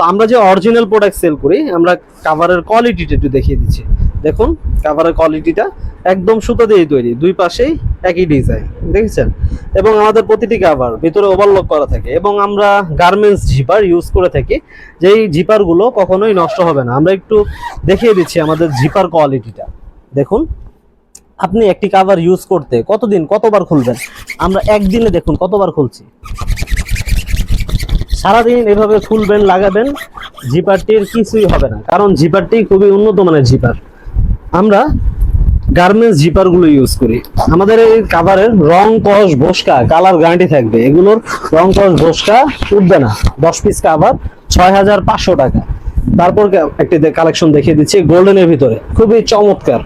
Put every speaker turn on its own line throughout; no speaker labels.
তো আমরা যে অরিজিনাল প্রোডাক্ট সেল করি, আমরা কাভারের কোয়ালিটিটা একটু দেখিয়ে দিচ্ছি। দেখুন কাভারের কোয়ালিটিটা একদম সুতো দিয়ে তৈরি, দুই পাশেই একই ডিজাইন দেখেছেন? এবং আমাদের প্রতিটি কাভার ভিতরে ওভারলক করা থাকে এবং আমরা গার্মেন্টস জিপার ইউজ করে থাকি, যেই জিপারগুলো কখনোই নষ্ট হবে না। আমরা একটু দেখিয়ে দিচ্ছি আমাদের জিপার কোয়ালিটিটা দেখুন, আপনি একটি কাভার ইউজ করতে কতদিন, কতবার খুলবেন? আমরা একদিনে দেখুন কতবার খুলছি। সারাদিন এভাবে খুলবেন লাগাবেন, জিপারটির কিছুই হবে না, কারণ জিপারটি খুবই উন্নত মানের জিপার। আমরা গার্মেন্টস জিপারগুলো ইউজ করি। আমাদের এই কাভারের রং কস বসকা কালার গ্যারান্টি থাকবে। এগুলোর রং কস বসকা উঠবে না। দশ পিস কাভার ছয় হাজার পাঁচশো টাকা। তারপর একটি কালেকশন দেখিয়ে দিচ্ছি গোল্ডেনের ভিতরে। খুবই চমৎকার।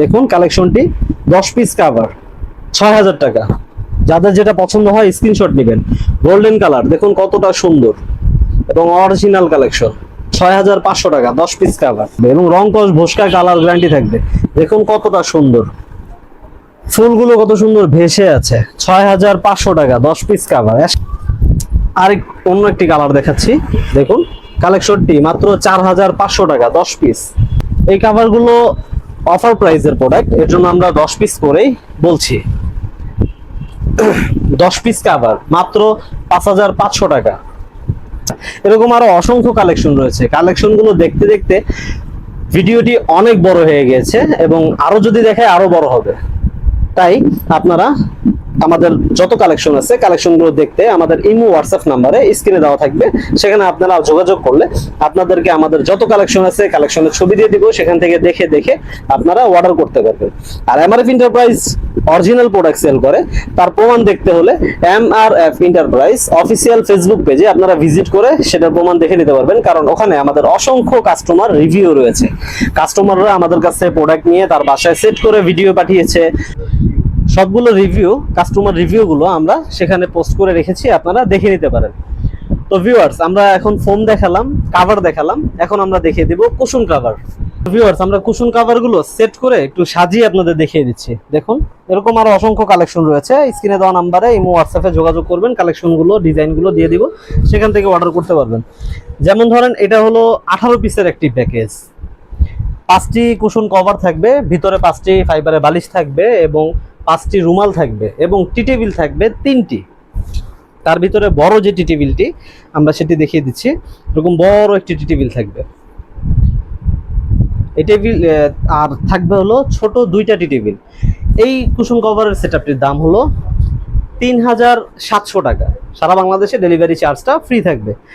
দেখুন কালেকশনটি দশ পিস কাভার ছয় হাজার টাকা। যাদের যেটা পছন্দ হয় স্ক্রিনশট নেবেন। গোল্ডেন কালার দেখুন কতটা সুন্দর। এবং অরিজিনাল কালেকশন ছয় হাজার পাঁচশো টাকা, দশ পিস কাভার এবং রং কস, ভোসকা, কালার গ্যারান্টি থাকবে। দেখুন কতটা সুন্দর। ফুলগুলো কত সুন্দর ভেসে আছে। ছয় হাজার পাঁচশো টাকা, দশ পিস কাভার আরেক, অন্য একটি কালার দেখাচ্ছি। দেখুন কালেকশনটি মাত্র চার হাজার পাঁচশো টাকা, দশ পিস এই কাভারগুলো অফার প্রাইসের প্রোডাক্টের জন্য আমরা দশ পিস করেই বলছি। দশ পিস কাভার মাত্র পাঁচ হাজার পাঁচশো টাকা। এরকম আরও অসংখ্য কালেকশন রয়েছে। কালেকশনগুলো দেখতে দেখতে ভিডিওটি অনেক বড় হয়ে গেছে এবং আরও যদি দেখে আরও বড় হবে। তাই আপনারা আমাদের যত কালেকশন আছে কালেকশনগুলো দেখতে আমাদের ইমো হোয়াটসঅ্যাপ নাম্বারে স্ক্রিনে দেওয়া থাকবে। সেখানে আপনারা যোগাযোগ করলে আপনাদেরকে আমাদের যত কালেকশন আছে কালেকশনের ছবি দিয়ে দিব। সেখান থেকে দেখে দেখে আপনারা অর্ডার করতে পারবেন। আর MRF enterprise original product sale করে। তার প্রমাণ দেখতে হলে M R F enterprise official Facebook পেজে আপনারা ভিজিট করে সেটার প্রমাণ দেখে নিতে পারবেন। কারণ ওখানে আমাদের অসংখ্য কাস্টমার রিভিউ রয়েছে। কাস্টমাররা আমাদের কাছে প্রোডাক্ট নিয়ে তার বাসায় সেট করে ভিডিও পাঠিয়েছে। সবগুলো রিভিউ কাস্টমার রিভিউ গুলো আমরা সেখানে পোস্ট করে রেখেছি, আপনারা দেখে নিতে পারেন। তো ভিউয়ার্স আমরা এখন ফোম দেখালাম কাভার দেখালাম। এখন আমরা দেখিয়ে দিব কুসুম কাভার ভিউয়ার্স আমরা কুশন কাভারগুলো সেট করে একটু সাজিয়ে আপনাদের দেখিয়ে দিচ্ছি। দেখুন, এরকম আরও অসংখ্য কালেকশন রয়েছে। স্ক্রিনে দেওয়া নাম্বারে ইমো হোয়াটসঅ্যাপে যোগাযোগ করবেন কালেকশনগুলো ডিজাইনগুলো দিয়ে দিব। সেখান থেকে অর্ডার করতে পারবেন। যেমন ধরেন, এটা হলো আঠারো পিসের একটি প্যাকেজ পাঁচটি কুশন কভার থাকবে, ভিতরে পাঁচটি ফাইবারের বালিশ থাকবে এবং পাঁচটি রুমাল থাকবে এবং টি টেবিল থাকবে তিনটি। তার ভিতরে বড় যে টি টেবিলটি, আমরা সেটি দেখিয়ে দিচ্ছি। এরকম বড় একটি টি টেবিল থাকবে। এই টেবিল আর থাকবে হলো ছোট দুইটা টি টেবিল। এই কুসুম কভারের সেটআপটির দাম হলো তিন হাজার সাতশো টাকা। সারা বাংলাদেশে ডেলিভারি চার্জটা ফ্রি থাকবে।